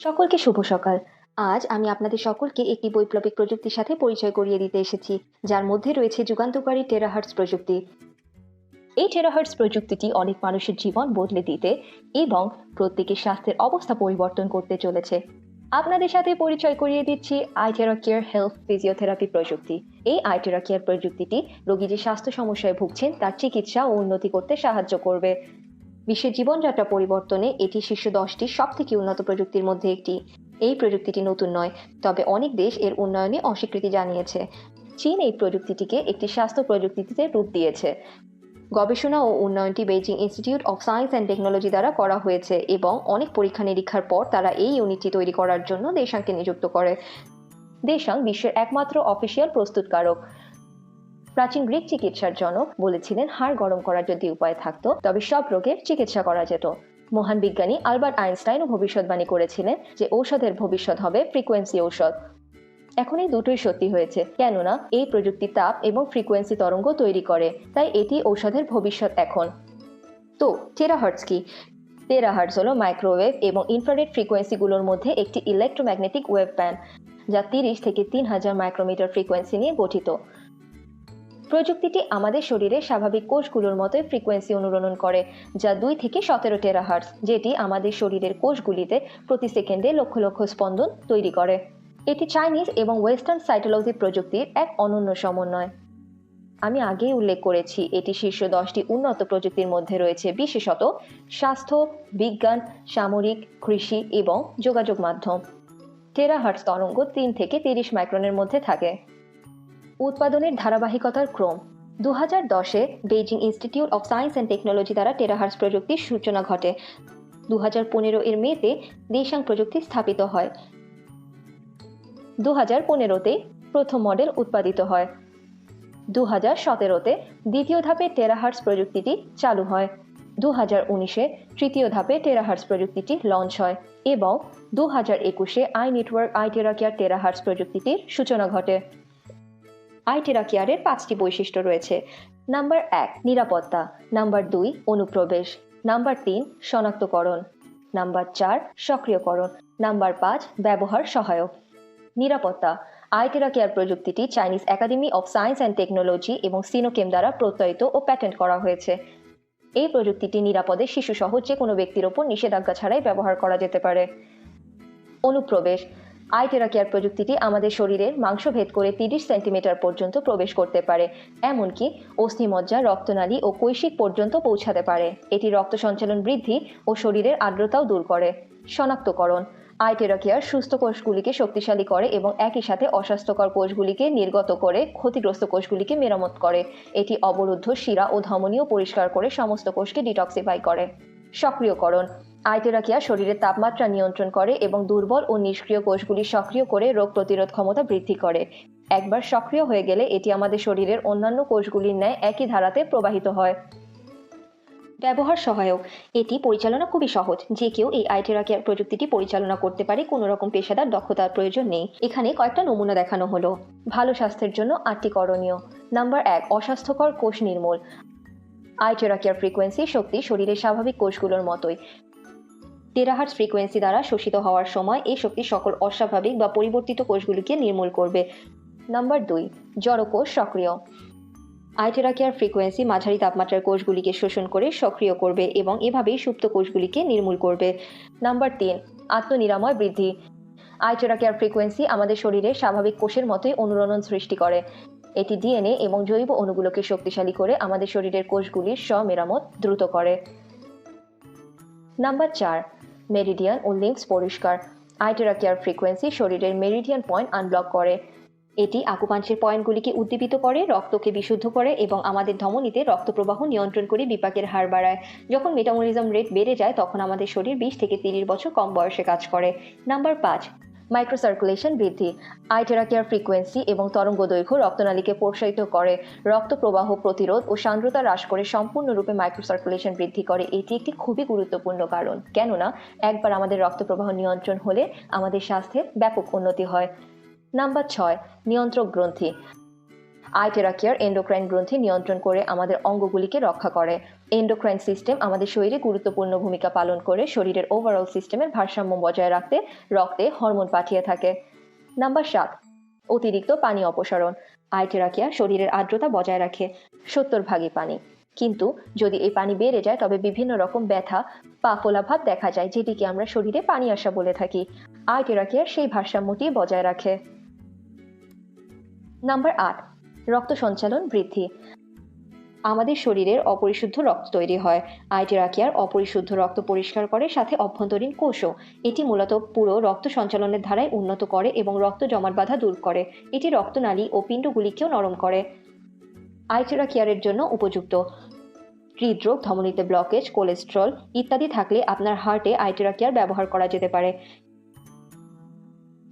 সকলকে শুভ সকাল। আজ আমি আপনাদের সকলকে একটি বৈপ্লবিক প্রযুক্তির সাথে পরিচয় করিয়ে দিতে এসেছি, যার মধ্যে রয়েছে যুগান্তকারী টেরাহার্টস প্রযুক্তি। এই টেরাহার্টস প্রযুক্তিটি অনেক মানুষের জীবন বদলে দিতে এবং প্রত্যেকের স্বাস্থ্যের অবস্থা পরিবর্তন করতে চলেছে। আপনাদের সাথে পরিচয় করিয়ে দিচ্ছি আইটেরা কেয়ার হেলথ ফিজিওথেরাপি প্রযুক্তি। এই আইটেরা কেয়ার প্রযুক্তিটি রোগী যে স্বাস্থ্য সমস্যায় ভুগছেন, তার চিকিৎসা ও উন্নতি করতে সাহায্য করবে। বিশ্বের জীবনযাত্রা পরিবর্তনে এটি শীর্ষ দশটি সব থেকে উন্নত প্রযুক্তির মধ্যে একটি। এই প্রযুক্তিটি নতুন নয়, তবে অনেক দেশ এর উন্নয়নে অস্বীকৃতি জানিয়েছে। চীন এই প্রযুক্তিটিকে একটি স্বাস্থ্য প্রযুক্তিতে রূপ দিয়েছে। গবেষণা ও উন্নয়নটি Beijing institute of science and technology দ্বারা করা হয়েছে এবং অনেক পরীক্ষা নিরীক্ষার পর তারা এই ইউনিটটি তৈরি করার জন্য দেশাংকে নিযুক্ত করে। দেশাং বিশ্বের একমাত্র অফিসিয়াল প্রস্তুতকারক। প্রাচীন গ্রিক চিকিৎসার জনক বলেছিলেন, হাড় গরম করার যদি উপায় থাকতো, তবে সব রোগের চিকিৎসা করা যেত। মহান বিজ্ঞানী আলবার্ট আইনস্টাইনও ভবিষ্যৎবাণী করেছিলেন যে ঔষধের ভবিষ্যৎ হবে ফ্রিকোয়েন্সি ঔষধ। এখন এই দুটোই সত্যি হয়েছে, কেননা এই প্রযুক্তি তাপ এবং ফ্রিকোয়েন্সি তরঙ্গ তৈরি করে, তাই এটি ঔষধের ভবিষ্যৎ এখন। তো টেরাহার্টস কি? টেরাহার্টস হলো মাইক্রোওয়েভ এবং ইনফ্রারেড ফ্রিকোয়েন্সিগুলোর মধ্যে একটি ইলেকট্রোম্যাগনেটিক ওয়েভ ব্যান্ড যা তিরিশ থেকে তিন হাজার মাইক্রোমিটার ফ্রিকোয়েন্সি নিয়ে গঠিত। প্রযুক্তিটি আমাদের শরীরে স্বাভাবিক কোষগুলোর মতোই ফ্রিকোয়েন্সি অনুরণন করে, যা দুই থেকে সতেরো টেরাহার্টস যেটি আমাদের শরীরের কোষগুলিতে প্রতি সেকেন্ডে লক্ষ লক্ষ স্পন্দন তৈরি করে। এটি চাইনিজ এবং ওয়েস্টার্ন সাইটোলজি প্রযুক্তির এক অনন্য সমন্বয়। আমি আগেই উল্লেখ করেছি, এটি শীর্ষ দশটি উন্নত প্রযুক্তির মধ্যে রয়েছে, বিশেষত স্বাস্থ্য, বিজ্ঞান, সামরিক, কৃষি এবং যোগাযোগ মাধ্যম। টেরাহার্টস তরঙ্গ তিন থেকে তিরিশ মাইক্রনের মধ্যে থাকে। উৎপাদনের ধারাবাহিকতার ক্রম। দু হাজার দশে Beijing institute of science and technology দ্বারা টেরাহার্স প্রযুক্তির সূচনা ঘটে। দু হাজার পনেরো এর মেতে দেশাং প্রযুক্তি স্থাপিত হয়। দু হাজার পনেরোতে প্রথম মডেল উৎপাদিত হয়। দু হাজার সতেরোতে দ্বিতীয় ধাপে টেরাহার্স প্রযুক্তিটি চালু হয়। দু হাজার উনিশে তৃতীয় ধাপে টেরাহার্স প্রযুক্তিটি লঞ্চ হয় এবং দু হাজার একুশে I network I Teracare terahertz প্রযুক্তিটির সূচনা ঘটে। আইটেরা কেয়ারের পাঁচটি বৈশিষ্ট্য রয়েছে। নাম্বার এক, নিরাপত্তা। নাম্বার দুই, অনুপ্রবেশ। নাম্বার তিন, শনাক্তকরণ। নাম্বার চার, সক্রিয়করণ। নাম্বার পাঁচ, ব্যবহার সহায়ক। নিরাপত্তা। আইটেরা care প্রযুক্তিটি Chinese academy of science and technology এবং সিনোকেম দ্বারা প্রত্যয়িত ও প্যাটেন্ট করা হয়েছে। এই প্রযুক্তিটি নিরাপদে শিশুসহ যে কোনো ব্যক্তির ওপর নিষেধাজ্ঞা ছাড়াই ব্যবহার করা যেতে পারে। অনুপ্রবেশ। আইটেরা কেয়ার প্রযুক্তিটি আমাদের শরীরের মাংস ভেদ করে তিরিশ সেন্টিমিটার পর্যন্ত প্রবেশ করতে পারে, এমনকি অস্থিমজ্জা, রক্তনালী ও কৈশিক পর্যন্ত পৌঁছাতে পারে। এটি রক্ত সঞ্চালন বৃদ্ধি ও শরীরের আর্দ্রতাও দূর করে। শনাক্তকরণ। আইটেরা কেয়ার সুস্থ কোষগুলিকে শক্তিশালী করে এবং একই সাথে অস্বাস্থ্যকর কোষগুলিকে নির্গত করে ক্ষতিগ্রস্ত কোষগুলিকে মেরামত করে। এটি অবরুদ্ধ, শিরা ও ধমনীয় পরিষ্কার করে সমস্ত কোষকে ডিটক্সিফাই করে। সক্রিয়করণ। আইটেরাকিয়া শরীরের তাপমাত্রা নিয়ন্ত্রণ করে এবং দুর্বল ও নিষ্ক্রিয় কোষগুলি সক্রিয় করে রোগ প্রতিরোধ ক্ষমতা বৃদ্ধি করে। একবার সক্রিয় হয়ে গেলে এটি আমাদের শরীরের অন্যান্য কোষগুলির ন্যায় একই ধারাতে প্রবাহিত হয়। ব্যবহার সহায়ক। এটি পরিচালনা খুবই সহজ। যে কেউ এই আইটেরা কেয়ার প্রযুক্তিটি পরিচালনা করতে পারে, কোনো রকম পেশাদার দক্ষতার প্রয়োজন নেই। এখানে কয়েকটা নমুনা দেখানো হলো। ভালো স্বাস্থ্যের জন্য আটটি করণীয়। নাম্বার এক, অস্বাস্থ্যকর কোষ নির্মূল। আইটেরাকিয়ার ফ্রিকোয়েন্সি শক্তি শরীরের স্বাভাবিক কোষগুলোর মতোই। টেরাহার্স ফ্রিকোয়েন্সি দ্বারা শোষিত হওয়ার সময় এই শক্তি সকল অস্বাভাবিক বা পরিবর্তিত কোষগুলিকে নির্মূল করবে। নাম্বার দুই, জড়কোষ সক্রিয়। আইটেরাকিয়ার ফ্রিকোয়েন্সি মাঝারি তাপমাত্রার কোষগুলিকে শোষণ করে সক্রিয় করবে এবং এভাবেই সুপ্ত কোষগুলিকে নির্মূল করবে। নাম্বার তিন, আত্মনিরাময় বৃদ্ধি। আইটেরাকিয়ার ফ্রিকোয়েন্সি আমাদের শরীরে স্বাভাবিক কোষের মতোই অনুরণন সৃষ্টি করে। এটি ডিএনএ এবং জৈব অণুগুলোকে শক্তিশালী করে আমাদের শরীরের কোষগুলির স্বমেরামত দ্রুত করে। নাম্বার চার মেরিডিয়ান ও লিম্ফস পরিষ্কার। আইটেরাকিয়ার ফ্রিকোয়েন্সি শরীরের মেরিডিয়ান পয়েন্ট আনব্লক করে। এটি আকুপাঞ্চের পয়েন্টগুলিকে উদ্দীপিত করে, রক্তকে বিশুদ্ধ করে এবং আমাদের ধমনীতে রক্ত প্রবাহ নিয়ন্ত্রণ করে বিপাকের হার বাড়ায়। যখন মেটাবলিজম রেট বেড়ে যায়, তখন আমাদের শরীর বিশ থেকে তিরিশ বছর কম বয়সে কাজ করে। নাম্বার পাঁচ মাইক্রোসার্কুলেশন বৃদ্ধি আই আইটেরাকিয়ার ফ্রিকোয়েন্সি এবং তরঙ্গ দৈর্ঘ্য রক্তনালীকে প্রসারিত করে। রক্ত প্রবাহ প্রতিরোধ ও সান্দ্রতা হ্রাস করে সম্পূর্ণরূপে মাইক্রোসার্কুলেশন বৃদ্ধি করে। এটি একটি খুবই গুরুত্বপূর্ণ কারণ। কেননা, একবার আমাদের রক্ত প্রবাহ নিয়ন্ত্রণ হলে আমাদের স্বাস্থ্যের ব্যাপক উন্নতি হয়। নাম্বার ছয়, নিয়ন্ত্রক গ্রন্থি। আইটেরাকিয়ার এন্ডোক্রাইন গ্রন্থি নিয়ন্ত্রণ করে আমাদের অঙ্গগুলিকে রক্ষা করে। এন্ডোক্রাইন সিস্টেম আমাদের শরীরে গুরুত্বপূর্ণ ভূমিকা পালন করে, শরীরের ওভারঅল সিস্টেমের ভারসাম্য বজায় রাখতে, রক্তে হরমোন পাঠিয়ে থাকে। নাম্বার সাত, অতিরিক্ত পানি অপসারণ। আইটেরাকিয়া শরীরের আর্দ্রতা বজায় রাখে, সত্তর ভাগই পানি। কিন্তু যদি এই পানি বেড়ে যায়, তবে বিভিন্ন রকম ব্যথা, পা ফোলাভাব দেখা যায়, যেটিকে আমরা শরীরে পানি আসা বলে থাকি। আইটেরাকিয়া সেই ভারসাম্যটি বজায় রাখে। নাম্বার আট, রক্ত সঞ্চালন বৃদ্ধি। আমাদের শরীরের অপরিশুদ্ধ রক্ত তৈরি হয়। আইটেরাকিয়ার অপরিশুদ্ধ রক্ত পরিষ্কার করে সাথে অভ্যন্তরীণ কোষও। এটি মূলত পুরো রক্ত সঞ্চালনের ধারায় উন্নত করে এবং রক্ত জমাট বাধা দূর করে। এটি রক্তনালী ও পিণ্ডগুলিকেও নরম করে। আইটেরাকিয়ারের জন্য উপযুক্ত। হৃদরোগ, ধমনীতে ব্লকেজ, কোলেস্ট্রল ইত্যাদি থাকলে আপনার হার্টে আইটেরাকিয়ার ব্যবহার করা যেতে পারে।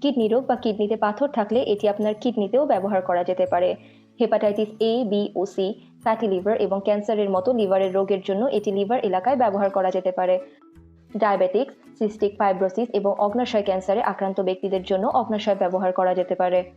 কিডনি রোগ বা কিডনিতে পাথর থাকলে এটি আপনার কিডনিতেও ব্যবহার করা যেতে পারে। হেপাটাইটিস এ বি ও সি ফ্যাটি লিভার এবং ক্যান্সারের মতো লিভারের রোগের জন্য এটি লিভার এলাকায় ব্যবহার করা যেতে পারে। ডায়াবেটিক্স, সিস্টিক ফাইব্রোসিস এবং অগ্নাশয় ক্যান্সারে আক্রান্ত ব্যক্তিদের জন্য অগ্নাশয় ব্যবহার করা যেতে পারে।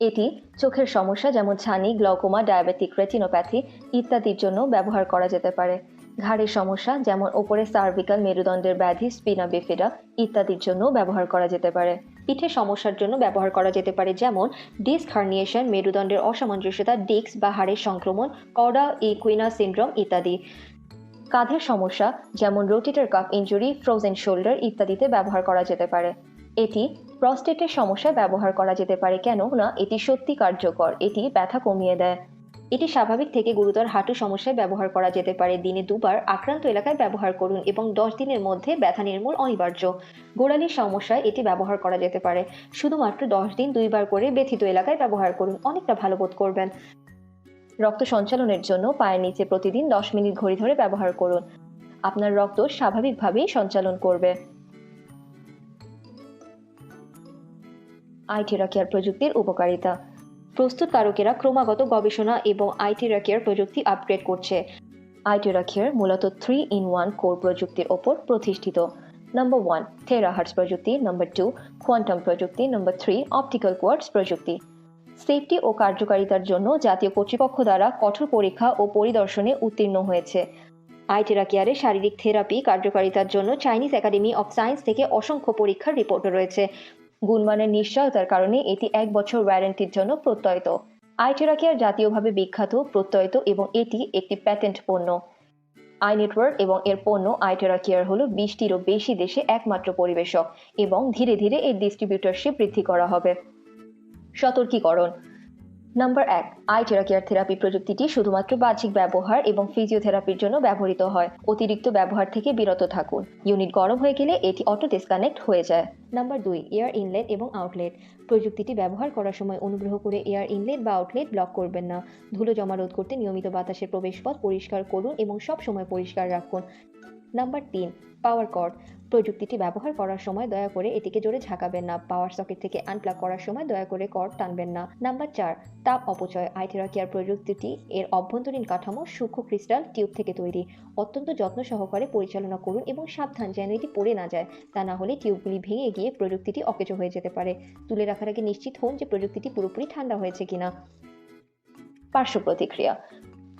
এটি চোখের সমস্যা যেমন ছানি গ্লকোমা ডায়াবেটিক রেটিনোপ্যাথি ইত্যাদির জন্য ব্যবহার করা যেতে পারে। ঘাড়ের সমস্যা যেমন ওপরে সার্ভিকাল মেরুদণ্ডের ব্যাধি স্পিনা বিফিডা ইত্যাদির জন্য ব্যবহার করা যেতে পারে। পিঠের সমস্যার জন্য ব্যবহার করা যেতে পারে, যেমন ডিস্ক হার্নিয়েশন মেরুদণ্ডের অসামঞ্জস্যতা ডিস্ক বা হাড়ের সংক্রমণ কডা ইকুইনা সিন্ড্রোম ইত্যাদি। কাঁধের সমস্যা, যেমন rotator cup injury frozen shoulder ইত্যাদিতে ব্যবহার করা যেতে পারে। এটি প্রস্টেটের সমস্যায় ব্যবহার করা যেতে পারে কেন না এটি সত্যি কার্যকর, এটি ব্যথা কমিয়ে দেয়। এটি স্বাভাবিক থেকে গুরুতর হাঁটু সমস্যায় ব্যবহার করা যেতে পারে। দিনে দুবার আক্রান্ত এলাকায় ব্যবহার করুন এবং দশ দিনের মধ্যে ব্যথা নির্মূল অনিবার্য। গোড়ালির সমস্যায় এটি ব্যবহার করা যেতে পারে। শুধুমাত্র দশ দিন দুইবার করে ব্যথিত এলাকায় ব্যবহার করুন, অনেকটা ভালো বোধ করবেন। রক্ত সঞ্চালনের জন্য পায়ের নিচে প্রতিদিন দশ মিনিট ঘড়ি ধরে ব্যবহার করুন। আপনার রক্ত স্বাভাবিকভাবেই সঞ্চালন করবে। আইটেরা কেয়ার প্রযুক্তির উপকারিতা। প্রস্তুতকারকেরা ক্রমাগত গবেষণা এবং আইটেরা কেয়ার প্রযুক্তি আপগ্রেড করছে। আইটেরা কেয়ার মূলত থ্রি ইন ওয়ান কোর প্রযুক্তির ওপর প্রতিষ্ঠিত। নাম্বার ওয়ান থেরাহার্স প্রযুক্তি। নাম্বার টু কোয়ান্টাম প্রযুক্তি। নাম্বার থ্রি অপটিক্যাল কোয়ার্টস প্রযুক্তি। সেফটি ও কার্যকারিতার জন্য জাতীয় কর্তৃপক্ষ দ্বারা কঠোর পরীক্ষা ও পরিদর্শনে উত্তীর্ণ হয়েছে। আইটেরা কেয়ারে শারীরিক থেরাপি কার্যকারিতার জন্য চাইনিজ একাডেমি অফ সায়েন্স থেকে অসংখ্য পরীক্ষার রিপোর্ট রয়েছে। গুণমানের নিশ্চয়তার কারণে এটি এক বছর ওয়ারেন্টির জন্য প্রত্যয়িত। আইটেরাকিয়ার জাতীয়ভাবে বিখ্যাত, প্রত্যয়িত এবং এটি একটি প্যাটেন্ট পণ্য। আই নেটওয়ার্ক এবং এর পণ্য আইটেরা কেয়ার হল বিশটিরও বেশি দেশে একমাত্র পরিবেশক এবং ধীরে ধীরে এর ডিস্ট্রিবিউটরশিপ বৃদ্ধি করা হবে। সতর্কীকরণ। নাম্বার এক আইটেরা কেয়ার থেরাপি প্রযুক্তিটি শুধুমাত্র বাহ্যিক ব্যবহার এবং ফিজিওথেরাপির জন্য ব্যবহৃত হয়। অতিরিক্ত ব্যবহার থেকে বিরত থাকুন। ইউনিট গরম হয়ে গেলে এটি অটো ডিসকানেক্ট হয়ে যায়। নাম্বার দুই এয়ার ইনলেট এবং আউটলেট প্রযুক্তিটি ব্যবহার করার সময় অনুগ্রহ করে এয়ার ইনলেট বা আউটলেট ব্লক করবেন না। ধুলো জমা রোধ করতে নিয়মিত বাতাসের প্রবেশপথ পরিষ্কার করুন এবং সব সময় পরিষ্কার রাখুন। নাম্বার তিন পাওয়ার কর্ড প্রযুক্তিটি ব্যবহার করার সময় দয়া করে এটিকে জোরে ঝাঁকাবেন না। পাওয়ার সকেট থেকে আনপ্লাগ করার সময় দয়া করে কর্ড টানবেন না। নাম্বার চার, তাপ অপচয়। আইটেরা কেয়ার প্রযুক্তিটি এর অভ্যন্তরীণ কাঠামো সূক্ষ্ম ক্রিস্টাল টিউব থেকে তৈরি। অত্যন্ত যত্ন সহকারে পরিচালনা করুন এবং সাবধান যেন এটি পড়ে না যায়। তা না হলে টিউবগুলি ভেঙে গিয়ে প্রযুক্তিটি অকেজো হয়ে যেতে পারে। তুলে রাখার আগে নিশ্চিত হন যে প্রযুক্তিটি পুরোপুরি ঠান্ডা হয়েছে কিনা। পার্শ্ব প্রতিক্রিয়া।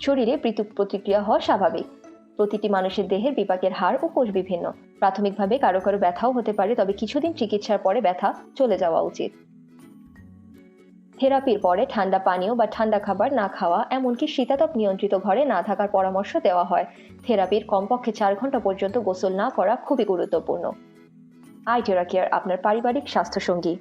শরীরে পৃথক প্রতিক্রিয়া হওয়া স্বাভাবিক। প্রতিটি মানুষের দেহের বিপাকের হার ও কোষ বিভিন্ন। প্রাথমিকভাবে কারও কারও ব্যথাও হতে পারে, তবে কিছুদিন চিকিৎসার পরে ব্যথা চলে যাওয়া উচিত। থেরাপির পরে ঠান্ডা পানীয় বা ঠান্ডা খাবার না খাওয়া, এমনকি শীতাতপ নিয়ন্ত্রিত ঘরে না থাকার পরামর্শ দেওয়া হয়। থেরাপির কমপক্ষে চার ঘণ্টা পর্যন্ত গোসল না করা খুবই গুরুত্বপূর্ণ। আইটেরা কেয়ার আপনার পারিবারিক স্বাস্থ্য সঙ্গী